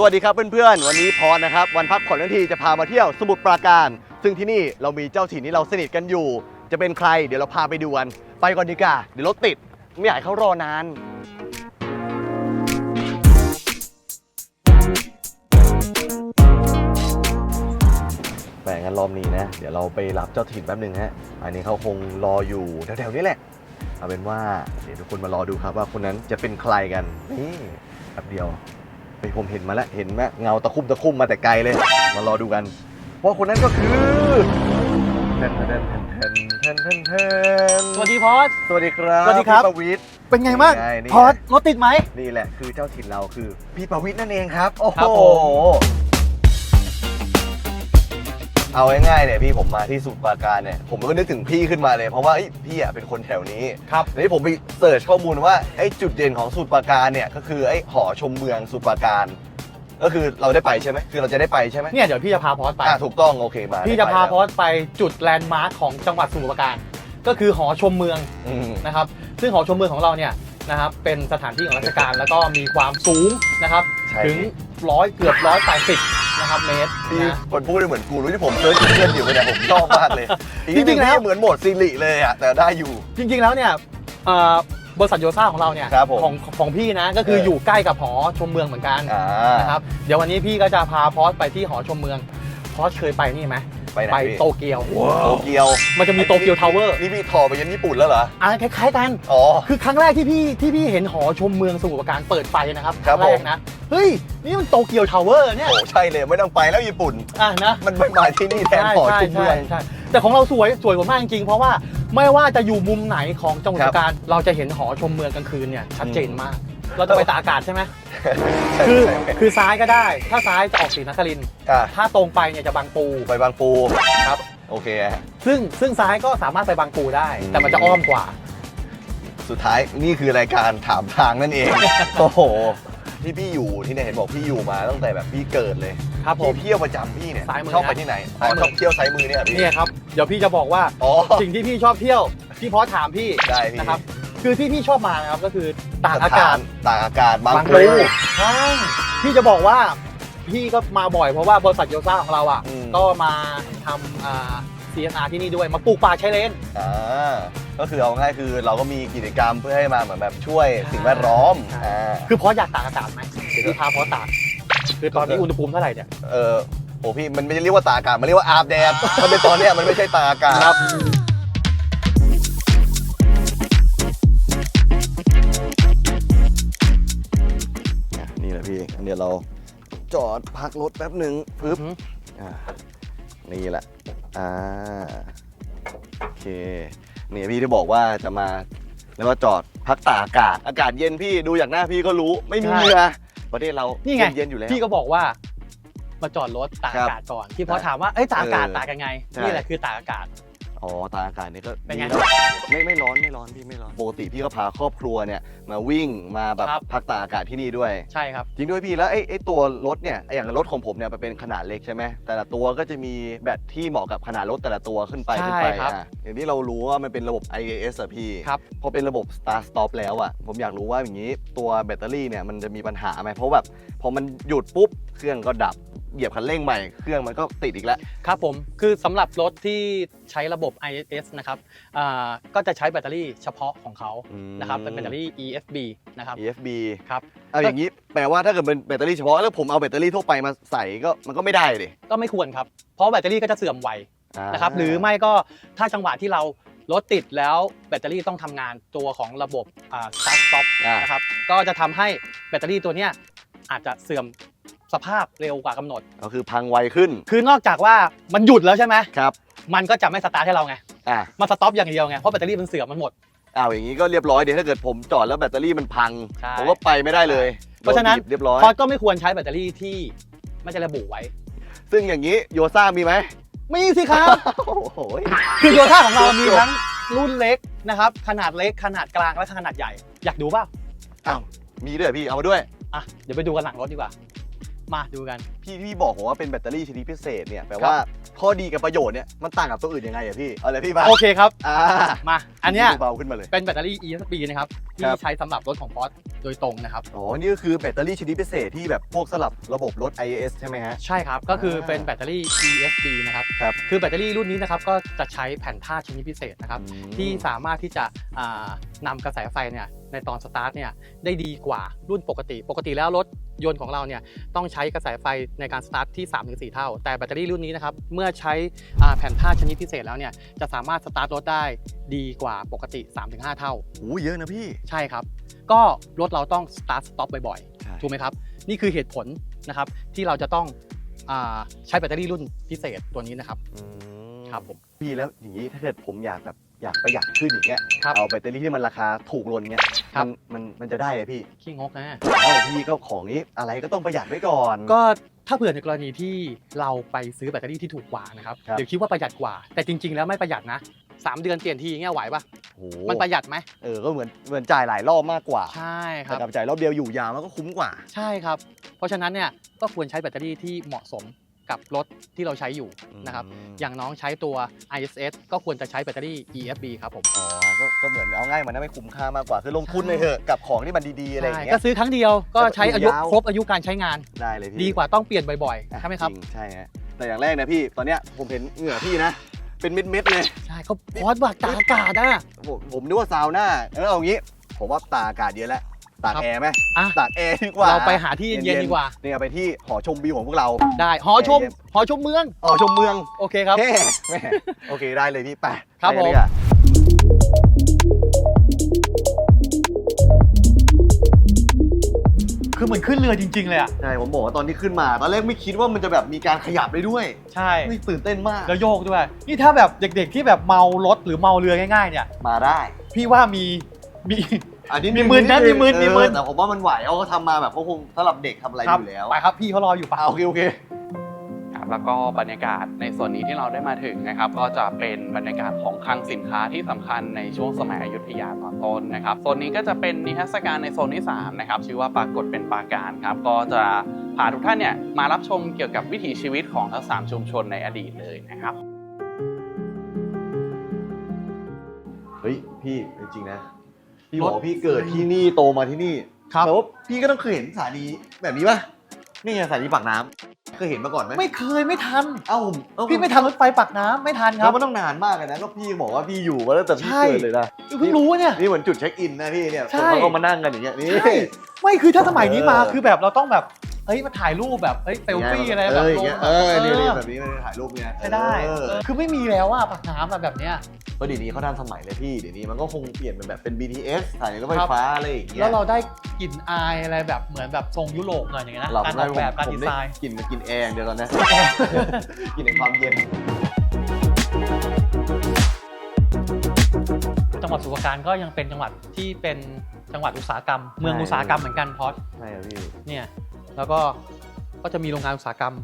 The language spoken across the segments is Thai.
สวัสดีครับเพื่อนๆ วันนี้พรนะครับ วันพักผ่อนทั้งทีจะพามาเที่ยวสมุทรปราการ ซึ่งที่นี่เรามีเจ้าถิ่นที่เราสนิทกันอยู่ จะเป็นใครเดี๋ยวเราพาไปดูกัน ไปก่อนดีกว่าเดี๋ยวรถติด ไม่อยากให้เขารอนาน แบ่งกันรอบนี้นะ เดี๋ยวเราไปรับเจ้าถิ่นแป๊บหนึ่งฮะ อันนี้เขาคงรออยู่แถวๆนี้แหละ เอาเป็นว่าเดี๋ยวทุกคนมารอดูครับว่าคนนั้นจะเป็นใครกันนี่แป๊บเดียว ไปผมเห็นมาแล้ว เห็นไหมเงาตะคุ่มตะคุ่มมาแต่ไกลเลย มารอดูกัน เพราะคนนั้นก็คือแทนแทนแทนแทนแทนแทนสวัสดีพอส สวัสดีครับสวัสดีครับ พี่ปวิทย์ เป็นไงบ้างเป็นไงนี่ พอดรถติดไหม นี่แหละคือเจ้าถิ่นเราคือพี่ประวิทย์นั่นเองครับ โอ้โห ครับผม เอาง่ายๆเนี่ยพี่ผมมาที่สมุทรปราการเนี่ยผมก็นึกถึงพี่ขึ้นมาเลยเพราะว่าเอ้ยพี่อะเป็นคนแถวนี้ครับทีนี้ผมไปเสิร์ชข้อมูลว่าไอ้จุดเด่นของสมุทรปราการเนี่ยก็คือไอ้หอชมเมืองสมุทรปราการ ก็คือเราได้ไปใช่ไหมคือเราจะได้ไปใช่ไหมเนี่ยเดี๋ยวพี่จะพาพอสไป อ่าถูกต้องโอเคมาพี่จะพาได้พไปอสไปจุดแลนด์มาร์คของจังหวัดสมุทรปราการ ก็คือหอชมเมืองอืมนะครับ ซึ่งหอชมเมืองของเราเนี่ยนะครับเป็นสถานที่ของราชการแล้วก็มีความสูงนะครับใช่ถึงร้อยเกือบร้อยแปดสิบ นะครับเมตรพี่นะคนพูดได้เหมือนกูรู้ที่ผมเซิร์ชเพื่อนอยู่เนี่ยผมชอบมากเลยอีกนิดจริงๆแล้วพี่เหมือนโหมดซีรีเลยอะแต่ได้อยู่ จริง ๆ แล้วเนี่ยเอ่อบริษัทโยซ่าของเราเนี่ยครับผมของของพี่นะก็คือเอออ อยู่ใกล้กับหอชมเมืองเหมือนกันอ่านะครับเดี๋ยววันนี้พี่ก็จะพาพอสไปที่หอชมเมืองพอสเคยไปนี่ไหม ไปไหนไปพี่โตเกียว โตเกียวมันจะมีโตเกียวทาวเวอร์ นี่พี่ทอไปยันญี่ปุ่นแล้วเหรอ อะคล้ายๆกัน อ๋อ คือครั้งแรกที่พี่ที่พี่เห็นหอชมเมืองสมุทรปราการเปิดไฟนะครับครับงแรกนะ เฮ้ย นี่มันโตเกียวทาวเวอร์เนี่ย โอ้ใช่เลยไม่ต้องไปแล้วญี่ปุ่น อะนะมันไม่มาที่นี่แทนใช่หอใช่ชุมเมืใช่อง ใช่แต่ของเราสวยสวยกว่ามากจริงๆเพราะว่าไม่ว่าจะอยู่มุมไหนของจังหวัดคปรับราการ เราจะเห็นหอชมเมืองกลางคืนเนี่ยชัดเจนมาก เราจะไปตากอากาศใช่ไหมใช่คือใช่คือซ้ายก็ได้ ถ้าซ้ายจะออกสีนครินทร์อะถ้าตรงไปเนี่ยจะบางปู ไปบางปูครับ โอเค ซึ่งซึ่งซ้ายก็สามารถไปบางปูได้ แต่มันจะอ้อมกว่า สุดท้ายนี่คือรายการถามทางนั่นเอง โอ้โหที่พี่อยู่ที่เนี่ยเห็นบอกพี่อยู่มาตั้งแต่แบบพี่เกิดเลยครับผม พี่เที่ยวประจำพี่เนี่ยซ้ายมือชอบไปนะที่ไหนซ้ายมือ ชอบเที่ยวซ้ายมือเนี่ยพี่เนี่ยครับ เดี๋ยวพี่จะบอกว่า อ๋อ สิ่งที่พี่ชอบเที่ยว พี่พอสถามพี่ได้พี่ นะครับ คือที่พี่ชอบมานะครับก็คือตากอากาศตากอากาศบางบางปูปูใช่พี่จะบอกว่าพี่ก็มาบ่อยเพราะว่าบริษัทโยซ่าของเราอะอืมก็มาทำอ่า CSR ที่นี่ด้วยมาปลูกป่าชายเลนอ่าก็คือเอาง่ายคือเราก็มีกิจกรรมเพื่อให้มาเหมือนแบบช่วยสิ่งแวดล้อมใช่อ่าคือพอสอยากตากอากาศไหมเดี๋ยวพี่พาพอสตากคือตอนนี้อุณหภูมิเท่าไหร่เนี่ยเออโอ้พี่มันไม่ได้เรียกว่าตากอากาศมันเรียกว่าอาบแดดถ้าเป็นตอนเนี้ยมันไม่ใช่ตากอากาศ ยวเราจอดพักรถแป๊บหนึ่งปึ๊บอือหืออ่านี่แหละอ่าโอเคนี่พี่ที่บอกว่าจะมาแล้วก็จอดพักตากอากาศ อากาศเย็นพี่ดูจากหน้าพี่ก็รู้ไม่มีเหงื่อประเทศเรานี่ไงเย็นๆอยู่แล้วพี่ก็บอกว่ามาจอดรถตากอากาศก่อนที่พอสถามว่าเอ้ยตากอากาศเออตากยังไงใช่นี่แหละคือตากอากาศ อ๋อตากอากาศนี่ก็เป็นไงดีะไม่ไม่ร้อนไม่ร้อนพี่ไม่ร้อนปกติพี่ก็พาครอบครัวเนี่ยมาวิ่งมาแบบครับ พักตากอากาศที่นี่ด้วย ใช่ครับ จริงด้วยพี่แล้วไอ้ไอ้ตัวรถเนี่ยไอ้อย่างรถของผมเนี่ยมันเป็นขนาดเล็กใช่ไหมแต่ละตัวก็จะมีแบตที่เหมาะกับขนาดรถแต่ละตัวขึ้นไปใช่ขึ้นไปครับอะอย่างที่เรารู้ว่ามันเป็นระบบ IAS อะพี่ครับพอเป็นระบบ start stop แล้วอะผมอยากรู้ว่าอย่างนี้ตัวแบตเตอรี่เนี่ยมันจะมีปัญหาไหมเพราะแบบพอมันหยุดปุ๊บเครื่องก็ดับ เหยียบคันเร่งใหม่เครื่องมันก็ติดอีกแล้ว ครับผมคือสำหรับรถที่ใช้ระบบ ISS นะครับอ่าก็จะใช้แบตเตอรี่เฉพาะของเขาอืม นะครับเป็นแบตเตอรี่ EFB นะครับ EFB ครับเอาอย่างนี้แปลว่าถ้าเกิดเป็นแบตเตอรี่เฉพาะแล้วผมเอาแบตเตอรี่ทั่วไปมาใส่ก็มันก็ไม่ได้เลยก็ไม่ควรครับ เพราะแบตเตอรี่ก็จะเสื่อมไวนะครับหรือไม่ก็ถ้าจังหวะที่เรารถติดแล้วแบตเตอรี่ต้องทำงานตัวของระบบอ่า start stop อ่า นะครับก็จะทำให้แบตเตอรี่ตัวเนี้ยอาจจะเสื่อม สภาพเร็วกว่ากำหนด ก็คือพังไวขึ้น คือนอกจากว่ามันหยุดแล้วใช่ไหมครับ มันก็จะไม่สตาร์ทให้เราไง อ่ามันสต็อปอย่างเดียวไง เพราะแบตเตอรี่มันเสื่อมมันหมด อ้าวอย่างนี้ก็เรียบร้อยเดี๋ยวถ้าเกิดผมจอดแล้วแบตเตอรี่มันพัง ใช่ ผมก็ไปไม่ได้เลยเพราะฉะนั้นโดบีบเรียบร้อย พอสก็ไม่ควรใช้แบตเตอรี่ที่ไม่ได้ระบุไว้ ซึ่งอย่างนี้โยซ่ามีไหมมีสิครับ โอ้โห คือโยต้าของเรามีจบทั้งรุ่นเล็กนะครับ ขนาดเล็กขนาดกลางและขนาดใหญ่ อยากดูเปล่าอ้าวมีด้วยเหรอพี่เอามาด้วย อะ เดี๋ยวไปดูกันหลังรถดีกว่า มาดูกัน พี่ที่บอกผมว่าเป็นแบตเตอรี่ชนิดพิเศษเนี่ยแปลว่าข้อดีกับประโยชน์เนี่ยมันต่างกับตัวอื่นยังไงอะพี่เอาเลยพี่มาโอเคครับอ่ามาอันเนี้ยเบาขึ้นมาเลยเป็นแบตเตอรี่ ESP นะครับที่ครับใช้สำหรับรถของพอสโดยตรงนะครับอ๋อนี่ก็คือแบตเตอรี่ชนิดพิเศษที่แบบพวกสลับระบบรถ IAS ใช่ไหมฮะใช่ครับก็คือเป็นแบตเตอรี่ ESP นะครับครับคือแบตเตอรี่รุ่นนี้นะครับก็จะใช้แผ่นธาตุชนิดพิเศษนะครับที่สามารถที่จะอ่านำกระแสไฟเนี่ยในตอนสตาร์ทเนี่ยได้ดีกว่ารุ่นปกติ ปกติแล้วรถ ยนต์ของเราเนี่ยต้องใช้กระแสไฟในการสตาร์ทที่ 3-4 เท่า แต่แบตเตอรี่รุ่นนี้นะครับเมื่อใช้อ่าแผ่นธาตุชนิดพิเศษแล้วเนี่ยจะสามารถสตาร์ทรถได้ดีกว่าปกติ 3-5 เท่าโอ้เยอะนะพี่ใช่ครับ ก็รถเราต้องสตาร์ทสต็อปบ่อยใช่ๆถูกไหมครับ นี่คือเหตุผลนะครับที่เราจะต้องอาใช้แบตเตอรี่รุ่นพิเศษตัวนี้นะครับอืมครับผมพี่แล้วอย่างนี้ถ้าเกิดผมอยากแบบ อยากประหยัดขึ้นอย่างเงี้ยครับเอาแบตเตอรี่ที่มันราคาถูกลงเงี้ยครับ มันมันมันจะได้อะพี่ขี้งกนะ เอาพี่ก็ของนี้อะไรก็ต้องประหยัดไว้ก่อน ก็ถ้าเผื่อในกรณีที่เราไปซื้อแบตเตอรี่ที่ถูกกว่านะครับครับ เดี๋ยวคิดว่าประหยัดกว่า แต่จริง ๆ แล้วไม่ประหยัดนะสามเดือนเปลี่ยนทีอย่างเงี้ยไหวปะโอ้โหมันประหยัดไหมเออก็เหมือนเหมือนจ่ายหลายรอบมากกว่าใช่คแต่รับ กับจ่ายรอบเดียวอยู่ยาวมันก็คุ้มกว่า ใช่ครับ เพราะฉะนั้นเนี่ยก็ควรใช้แบตเตอรี่ที่เหมาะสม กับรถที่เราใช้อยู่นะครับมอย่างน้องใช้ตัว ISS ก็ควรจะใช้แบตเตอรี่ EFB ครับผม อ๋อก็ก็เหมือนเอาง่ายมันไม่คุ้มค่ามากกว่า คือลงทุนเลยเถอะกับของที่มันดีๆอะไรอย่างใช่เงี้ก็ย ซื้อครั้งเดียวก็ใช้อายุยาว ครบอายุการใช้งาน ได้เลยพี่ดีกว่าต้องเปลี่ยนบ่อยๆอะใช่ไหมครับ จงใช่ฮะแต่อย่างแรกนะพี่ตอนเนี้ยผมเห็นเหงื่อพี่นะ เป็นเม็ดๆเลย ใช่เขาพอดบักตากอากาศอะ ผมผมนึกว่าซาวน่าเออเอางี้ ผมว่าตากอากาศเยอะแล้ว ตากครับแอร์ไหมอะ ตากแอร์ดีกว่าเราไปหาที่เย็นๆดีกว่า เนี่ยไปที่หอชมวิวของพวกเรา ได้หอชมเย็นหอชมเมือง หอชมเมืองโอเคครับ เท่แม่โอเคได้เลยพี่ไปครับไปกันผม ดีกว่า คือเหมือนขึ้นเรือจริง ๆ เลยอะ ใช่ผมบอกว่าตอนที่ขึ้นมา ตอนแรกไม่คิดว่ามันจะแบบมีการขยับได้ด้วยใช่นี่ตื่นเต้นมาก แล้วโยกด้วย นี่ถ้าแบบเด็กๆที่แบบเมารถหรือเมาเรือง่ายๆเนี่ย มาได้ พี่ว่ามีมี อันนี้มีมึนนะมีมึนมีมึนเออแต่ผมว่ามันไหวเขาก็ทำมาแบบเขาคงสำหรับเด็กทำอะไรอยู่แล้วไปครับพี่เขารออยู่ปะอ่าโอเคโอเค ครับแล้วก็บรรยากาศในส่วนนี้ที่เราได้มาถึงนะครับ ก็จะเป็นบรรยากาศของคลังสินค้าที่สำคัญในช่วงสมัยอยุธยาตอนต้นนะครับโซนนี้ก็จะเป็นนิทรรศการในโซนที่3นะครับชื่อว่าปรากฏเป็นปราการครับก็จะพาทุกท่านเนี่ยมารับชมเกี่ยวกับวิถีชีวิตของทั้งสามชุมชนในอดีตเลยนะครับ เฮ้ยพี่จริงๆนะ พี่รบถอกว่าพี่เกิดที่นี่โตมาที่นี่ครับ แต่ว่าพี่ก็ต้องเคยเห็นสถานีแบบนี้ป่ะนี่ไงสถานีปากน้ำเคยเห็นมาก่อนไหมไม่เคยไม่ทัน เอ้าผมเอ้าพี่ไม่ทันรถไฟปากน้ำไม่ทันคแล้รัวบมันต้องนานมากเลยนะก็พี่บอกว่าพี่อยู่มาตั้งแต่พี่ใช่ เกิดเลยนะเพิ่งรู้เนี่ย นี่เหมือนจุดเช็คอินนะพี่เนี่ยใช่ คนเขาก็มานั่งกันอย่างเงี้ยนี่ ใช่ไม่คือถ้าสมัยนี้มาเออ คือแบบเราต้องแบบ เฮ้ยมาถ่ายรูปแบบเฮ้ยเซลฟี่อะไรแบบเออลอย่างงเงี้ยแบบเออเนี่ยเอเนี่ยอแบบนี้มันถ่ายรูปเนี่ยใช่ได้เออเออคือไม่มีแล้วอะปากน้ำอะแบบเนี้ยก็เดี๋ยวนี้เขาทันสมัยเลยพี่เดี๋ยวนี้มันก็คงเปลี่ยนเป็นแบบเป็น BTS สถานีรถไฟครับฟ้าอะไรอย่างเงี้ยแล้วเราได้กลิ่นอายอะไรแบบเหมือนแบบทรงยุโรปหน่อยอย่างเงี้ยนะเราการออกแบบการผมดีได้ไซน์กลิ่นมันกินแอร์อย่างเดียวตอนนี้กลิ่นแห่งความเย็นจังหวัดสุพรรณการก็ยังเป็นจังหวัดที่เป็นจังหวัดอุตสาหกรรม เมืองใช่อุตสาหกรรมเหมือนกันพอดใช่ครับพี่เนี่ย แล้วก็ก็จะมีโรงงานอุตสาหกรรม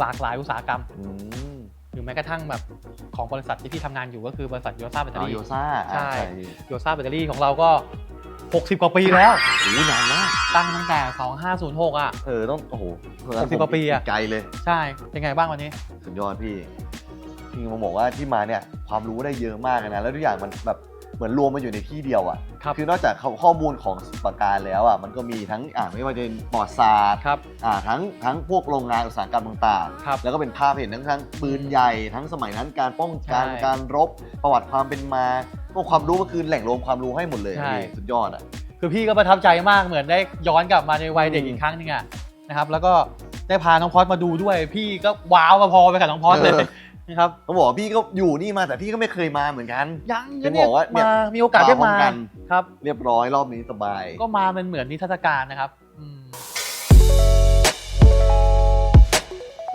หลากหลายอุตสาหกรรม อืมหรือแม้กระทั่งแบบของบริษัทที่พี่ทำงานอยู่ก็คือบริษัทโยซ่าแบตเตออ๋อรี่โยซ่าใช่พี่โยซ่าแบตเตอรี่ของเราก็ 60 กว่าปีแล้ว โอ้โหนานมากตั้งตั้งแต่ 2506 อะ เออต้องโอ้โห60กว่าปีอะ ไกลเลย ใช่ เป็นไงบ้างวันนี้ สุดยอดพี่พี่มาบอกว่าที่มาเนี่ยความรู้ได้เยอะมากเลยนะ แล้วทุกอย่างมันแบบ เหมือนรวมมาอยู่ในที่เดียวอะครับคือนอกจากข้อมูลของสปาการแล้วอะมันก็มีทั้งอ่าไม่ว่าจะเป็นปอดศาสตร์ครับอ่าทั้งทั้งพวกโรงงานอุตสาหกรรมต่างครับๆ แล้วก็เป็นภาพเห็นทั้งทั้งปืนใหญ่ทั้งสมัยนั้นการป้องกันใช่การรบประวัติความเป็นมาพวกความรู้ก็คือแหล่งรวมความรู้ให้หมดเลยใช่พี่สุดยอดอะ คือพี่ก็ประทับใจมากเหมือนได้ย้อนกลับมาในวัยเด็กอืมอีกครั้งหนึงอะนะครับ แล้วก็ได้พาน้องพอดมาดูด้วย พี่ก็ว้าวมาพอไปกับน้องพอดเลย เออ นะครับต้องบอกว่าพี่ก็อยู่นี่มาแต่พี่ก็ไม่เคยมาเหมือนกัน ยังถึงบอกว่าเนี่ยมามีโอกาสได้มาพร้อมามกัน ครับ เรียบร้อยรอบนี้สบาย ก็มาเป็นเหมือนนิทรรศการนะครับอืม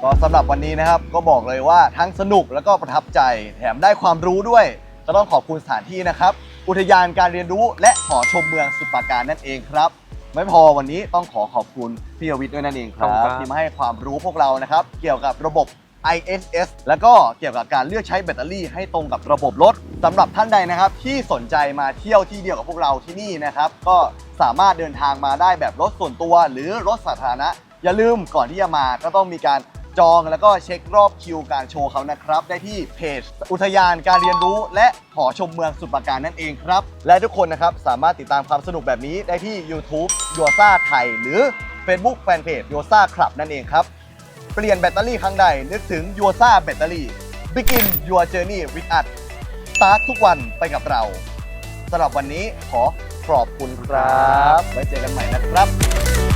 ก็สำหรับวันนี้นะครับก็บอกเลยว่าทั้งสนุกแล้วก็ประทับใจแถมได้ความรู้ด้วยก็ต้องขอบคุณสถานที่นะครับ อุทยานการเรียนรู้และหอชมเมืองสุปราการนั่นเองครับ ไม่พอวันนี้ต้องขอขอบคุณพี่อวิทย์ด้วยนั่นเองคขอบรัคุณบครับที่มาให้ความรู้พวกเรานะครับ เกี่ยวกับระบบ ISS แล้วก็เกี่ยวกับการเลือกใช้แบตเตอรี่ให้ตรงกับระบบรถสำหรับท่านใดนะครับที่สนใจมาเที่ยวที่เดียวกับพวกเราที่นี่นะครับก็สามารถเดินทางมาได้แบบรถส่วนตัว หรือรถสาธารณะ อย่าลืมก่อนที่จะมาก็ต้องมีการจองแล้วก็เช็ครอบคิวการโชว์เขานะครับ ได้ที่เพจ อุทยานการเรียนรู้ และหอชมเมืองสุดประการนั่นเองครับ และทุกคนนะครับสามารถติดตามความสนุกแบบนี้ได้ที่ YouTube ยัวซ่าไทย หรือ Facebook Fanpage ยัวซ่าคลับนั่นเองครับ เปลี่ยนแบตเตอรี่ครั้งใด นึกถึงยัวซ่าแบตเตอรี่ Begin your journey with us Start ทุกวันไปกับเราสำหรับวันนี้ขอขอบคุณครับ ไว้เจอกันใหม่นะครับ